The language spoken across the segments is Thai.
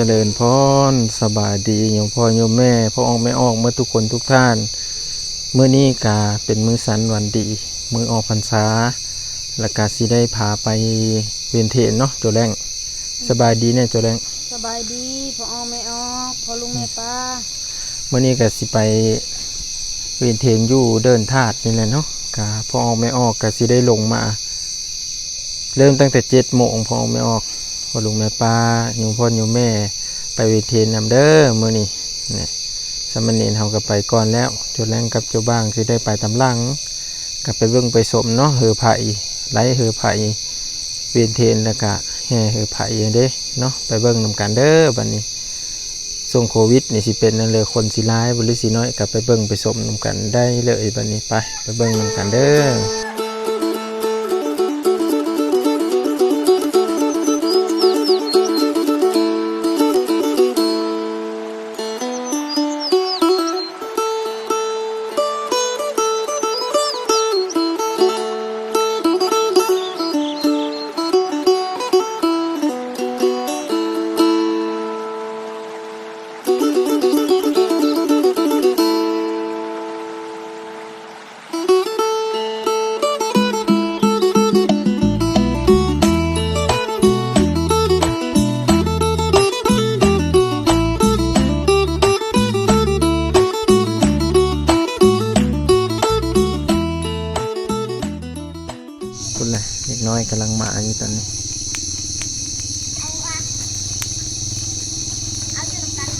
เจริญพรสบายดีโยมพ่อโยมแม่พ่อออกไม่ออกเมื่อทุกคนทุกท่านเมื่อนี้กาเป็นมือสันวันดี มือออกพรรษาและกาสิได้พาไปเวียนเทนเนาะโจแรงสบายดีเนี่ยโจแรงสบายดีพ่อออกไม่ออกพ่อลุงแม่ป้าเมื่อนี้กาสิไปเวียนเทนอยู่เดินธาตุนี่แหละเนาะกาพ่อออกไม่ออกกาสิได้ลงมา เริ่มตั้งแต่เจ็ดโมงพ่อออกไม่ออกพ่อลุงแม่ป้าโยมพ่อโยมแม่ ไปเวทีนำเด้อมื้อนี้เนี่ยสามณรเฮาก็ไปก่อนแล้วจุดแรงกับจ้าบ้างคือได้ไปตำลังก็ไปเบิ่งไปสมเนาะเหือไผ่ไล่เหือไผ่เวียนเทนแล้วก็แห่เหือไผ่เด้เนาะไปเบิ่งนำกันเด้อบัดนี้ช่วงโควิดนี่สิเป็นนั่นเลยคนสิร้ายบ่หรือสิน้อยก็ไปเบิ่งไปสมนำกันได้เลยบัดนี้ไปไปเบิ่งนำกันเด้อ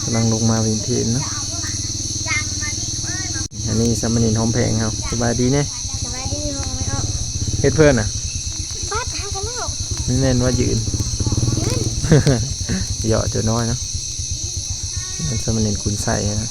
กำลังลงมาวินเทนเนาะอันนี้สามเณรหอมแพงครับสบายดีเนี่ยสบายดีพอออกไม่ออกเฮ็ดเพื่อนอะป้าทางกันแล้วนี่แน่นว่ายืนยืนเหยาะเจะน้อยเนาะนั่นสามเณรคุณใส่นะ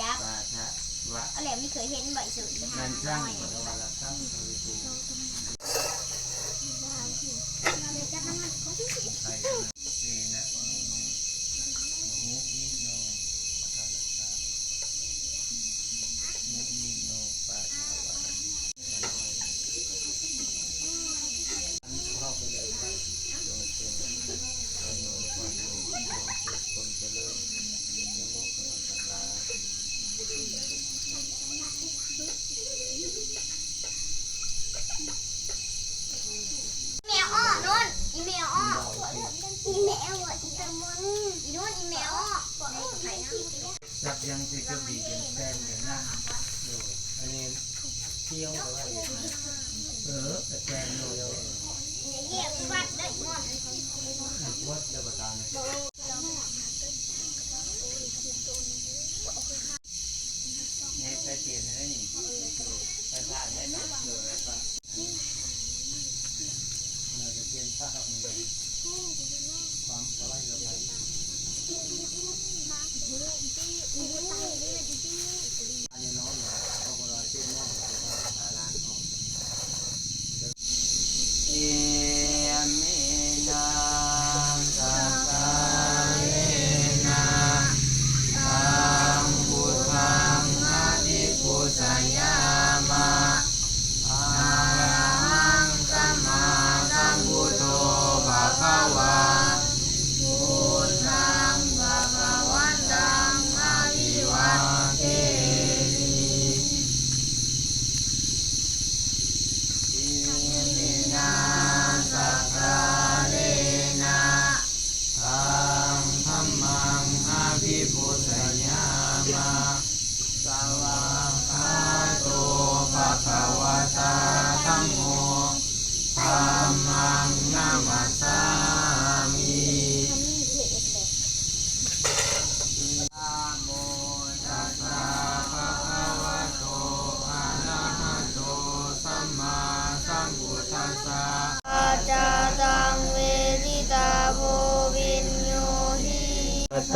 จับเอาแหลมไม่เคยเห็นใบสุดหาน้อยแมวอ้อนุ่นอีแมวอ้ออีแมวอะอีตะมุนอีนุ่นอีแมวอ้อในไข่น้ำ จับยังที่จะบีกันแฟนอย่างนั้นดูอันนี้เที่ยวแต่ว่าอย่างนั้นเออแต่แฟนดูแล้ว เหยียบวัดได้หมด วัดเดบตาเนี่ยเนี่ยไปเปลี่ยนอะไรนี่ ไปผ่านได้ไหมเออไปเราจะเป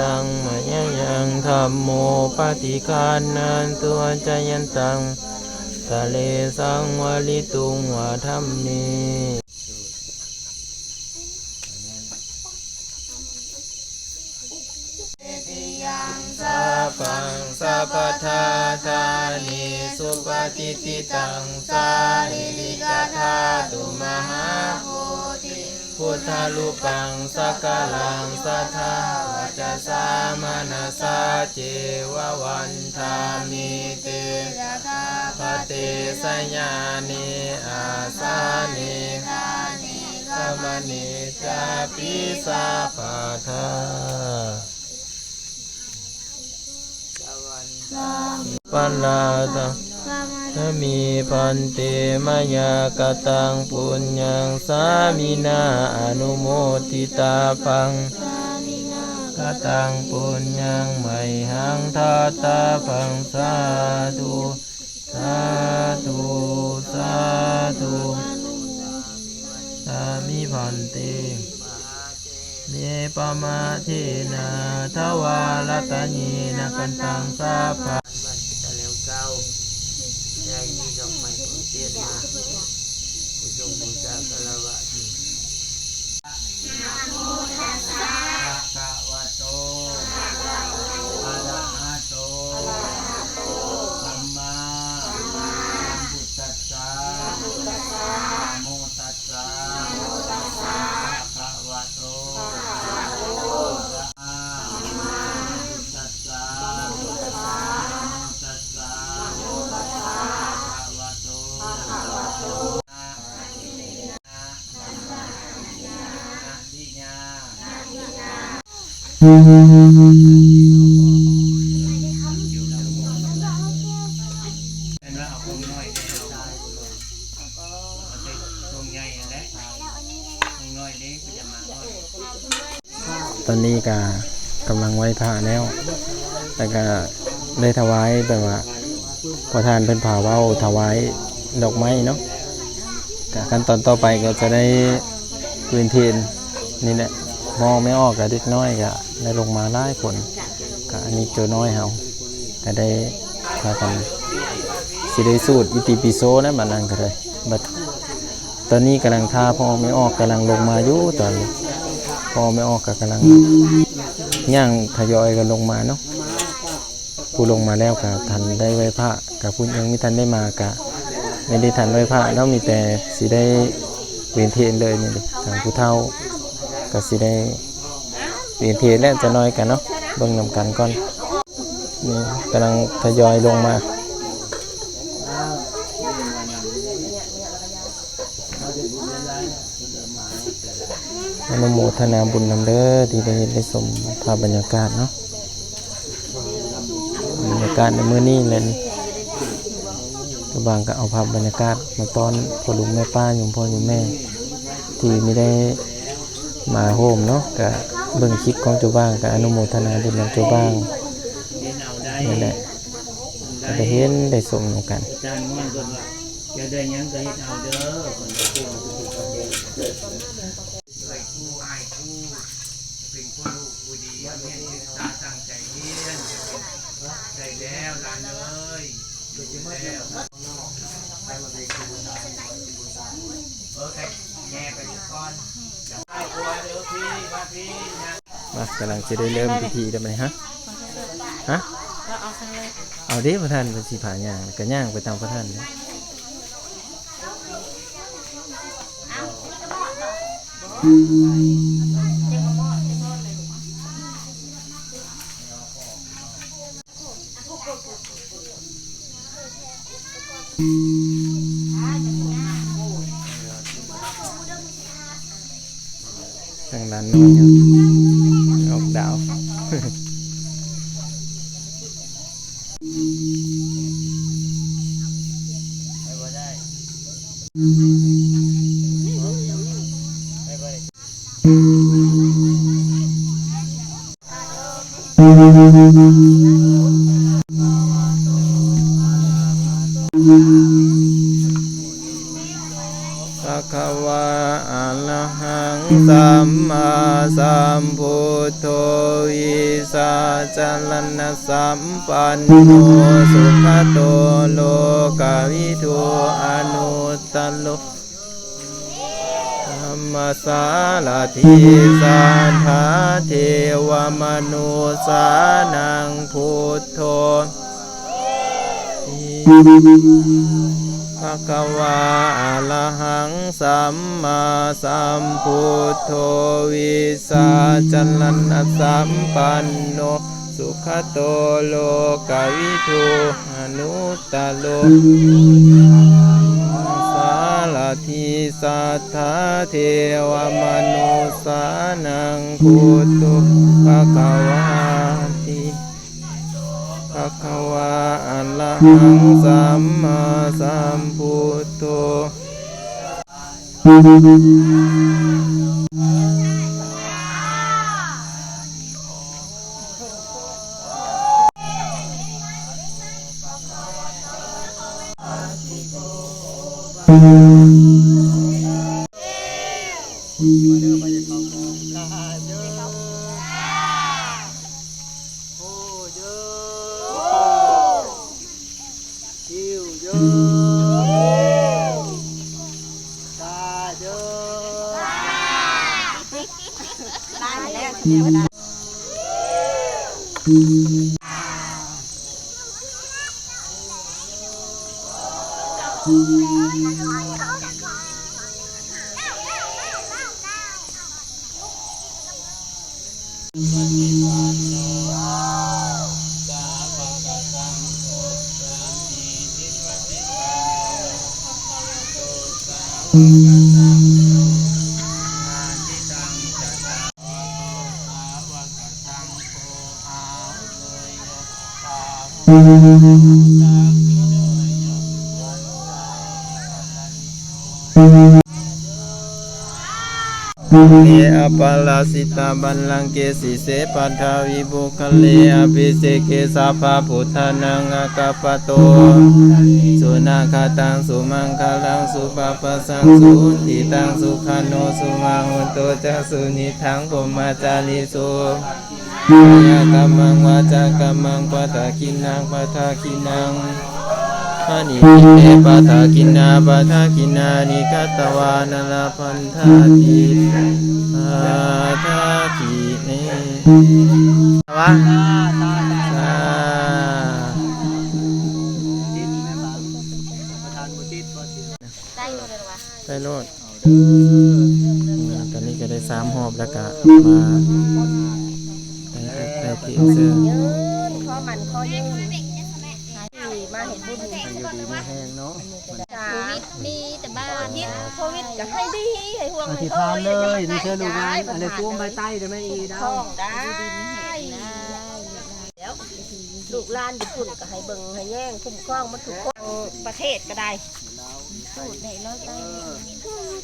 ตังมายยังธรรมโมปฏิคานันตัวจยันตังทะเลสังวลิตุงวาธรรมนีสัพพังสัพพทาทานิสุปฏิติตังสาริริกาธาตุมหาภูต พุทธลูปังสักกาลังสัทธาวัจสามานาสาเจววันธามิเตปฏิสัญญานิอาสานิขมณิจาปิสัพพทาปัลลาตัง ถ้ามีพันเตมยากตังปุญญังสามินาอนุโมทิตาปังกตังปุญญังไมหังทาตาปังสาธุสาธุสาธุสามิพันเตเนปมาเทนาทวาลตานีนกันตังสาภา แต่แล้วเก้าใจนี่ดอกไม้ของเตียนมา ผู้จงบูชาคารวะ ตอนนี้ก็กำลังไหว้พระแล้วแล้วก็ได้ถวายแบบว่าพอทานเป็นผ่าเว้าถวายดอกไม้เนาะขั้นตอนต่อไปก็จะได้พื้นเทียนนี่แหละ มองไม่ออกกับเด็กน้อยก็ได้ลงมาไล่ผลก็อันนี้เจอน้อยเฮาก็ได้พากันสิได้สูตรอิติปิโสนะบัดนั้นก็เลยบัดตอนนี้กำลังท่าพ่อไม่ออกกำลังลงมาอยู่ตอนนี้พอไม่ออกก็กำลังย่างทยอยกันลงมาเนาะผู้ลงมาแล้วก็ทันได้ไหว้พระกับผู้ยังไม่ทันได้มากะไม่ได้ทันไหว้พระเนาะมีแต่สิได้เวียนเทียนเลยนี่ทางผู้เฒ่า ก็สิได้เวียนเทีแล้วจะน้อยกันเนาะเบิ่งนำกันก่อนนี่กำลังทยอยลงมาอนุโมทนาบุญนำเด้อที่ได้ได้สมภาพบรรยากาศเนาะบรรยากาศในมื้อนี้เลยก็บางก็เอาภาพบรรยากาศมาตอนพ่อลุงแม่ป้าอยู่พ่ออยู่แม่ ที่ไม่ได้ มาโฮมเนาะก็เบิ่งคลิปของเจ้าบ้างก็อนุโมทนาบุญนำเจ้าบ้างนเอาได้นั่นแหละได้เห็นได้สมนกันจะได้ยังก็เฮ็ดเอาเด้อคนจะเก่งสุดๆก็เก่งช่วยผู้อ้ายผู้เป็นผู้ลูกผู้ดีเรียนศึกษาตั้งใจเรียนได้แล้วลานเอ้ยได้แล้วเออใคร แง่ไปก่อนเดี๋ยวเอาตัวเดี๋ยวพี่มาพี่นะมากำลังจะได้เริ่มพิธีได้ไหมฮะฮะเอาดิพระท่านเป็นสีผาย่างก็ย่างไปตามพระท่านเลยทางด้านโน้นอยู่ออ กดาวไปบ่ได้ไปบ่ได้ สัมมาสัมพุทโธวิสาจัลนสัมปันโนสุขโตโลกาวิทูอนุตตโลธรรมสารทิสัทธาเทวมนุสานังพุทโธ ภะคะวาอะระหังสัมมาสัมพุทโธวิสาจัลนสัมปันโนสุขโตโลกวิทูอนุตตโลสารทิสัทธาเทวมนุสานังพุทธุภะคะวาติะคะวาอะระหังสัมมาสัมพุทโธ Hum. เนอปาลาสิตาบัลลังเกสิเสปัทาวิบุคเลอภิเสเกสัพพะพุทธานังอากาปโต สุนาคาตังสุมังคาลังสุปปะสังสุติตังสุขันโนสุมาหุนโตจะสุนิทังพมมาจาริสุกากรรมังวาจากรรมังปะทาคินังปะทาคินังานิทิเตปะทาคินาปะทาคินานิคัตตวานาลาพันธาติปะทาคิเนวะ ยนี่เชื่อลูกงานอะไรจูมใบใต้ได้ไหมอีดาท้องได้แล้วลูกหลานญี่ปุ่นก็ให้เบิ่งให้แย่งคุ้มครองมันถูกคนประเทศก็ได้สูตรไหนร้อยใต้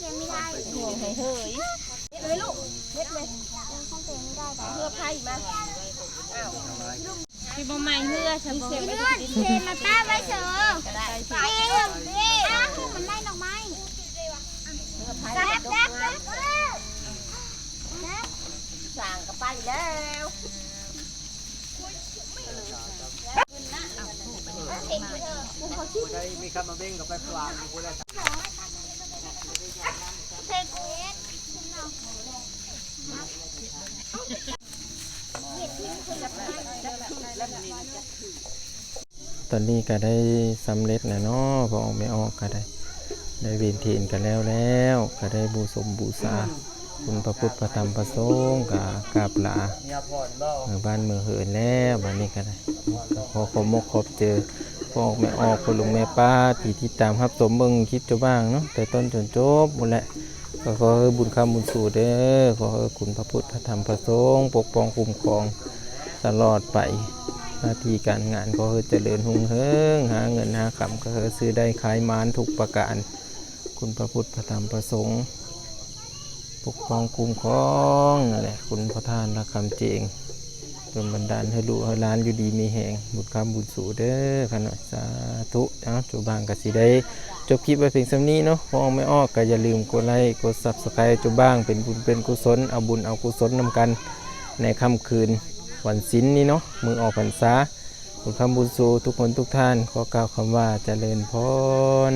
ยังไม่ได้ห่วงให้เฮ้ยเฮ็ดเลยลูกเฮ็ดเลยห้องเต็มไม่ได้แต่เพื่อไพ่มาอ้าวพี่บอมไม่เพื่อฉันบอกเพื่อนเทมาต้าไว้เถอะไปเรื่องนี่อ้าวมันได้ดอกไม้เพื่อไพ่แซ่บดแซ่อบกแซ่ไม้บ สั่งก็ไปแล้ว ได้มีคำมาเบ่งกับไปปลาอยู่คนละเผ็ดตอนนี้ก็ได้สำเร็จนะเนาะพอออกไม่ออกก็ได้ ได้เวียนเทียนกันแล้วแล้ว ก็ได้บูสมบูชาคุณพระพุทธพระธรรมพระสงฆ์กับกราบลาเมือบ้านเมืองเหินแล้วบัดนี้ก็ได้พอขอมกขอบเจอ พอออกไม่ออกพอลุงแม่ป้าที่ที่ตามครับสมเบิ่งคลิปจ้าบ้างเนาะแต่ต้นจนจบหมดแหละก็ขอให้บุญคำบุญสู่เด้อขอให้คุณพระพุทธพระธรรมพระสงฆ์ปกป้องคุ้มครองตลอดไปหน้าที่การงานก็ให้เจริญหุ่งเฮิงหาเงินหาคำก็ให้ซื้อได้ขายมานทุกประการ คุณพระพุทธพระธรรมพระสงฆ์ปกป้องคุ้มครองนั่นแหละคุณพระทานรักคำเจง ดลบันดาลให้ลูกให้หลานอยู่ดีมีแหงบุญคำบุญสู่เด้อขนาดสาธุเอ้าจุบางกสิได้จบคลิปไว้เพียงสำนี้เนาะพอไม่ออกก็อย่าลืมกดไลค์กด Subscribe จุบ้างเป็นบุญเป็นกุศลเอาบุญเอากุศลนำกัน ในค่ำคืนวันศิลนี้เนาะมือออกพรรษาบุญคำบุญสู่ทุกคนทุกท่านขอกล่าวคำว่าเจริญพร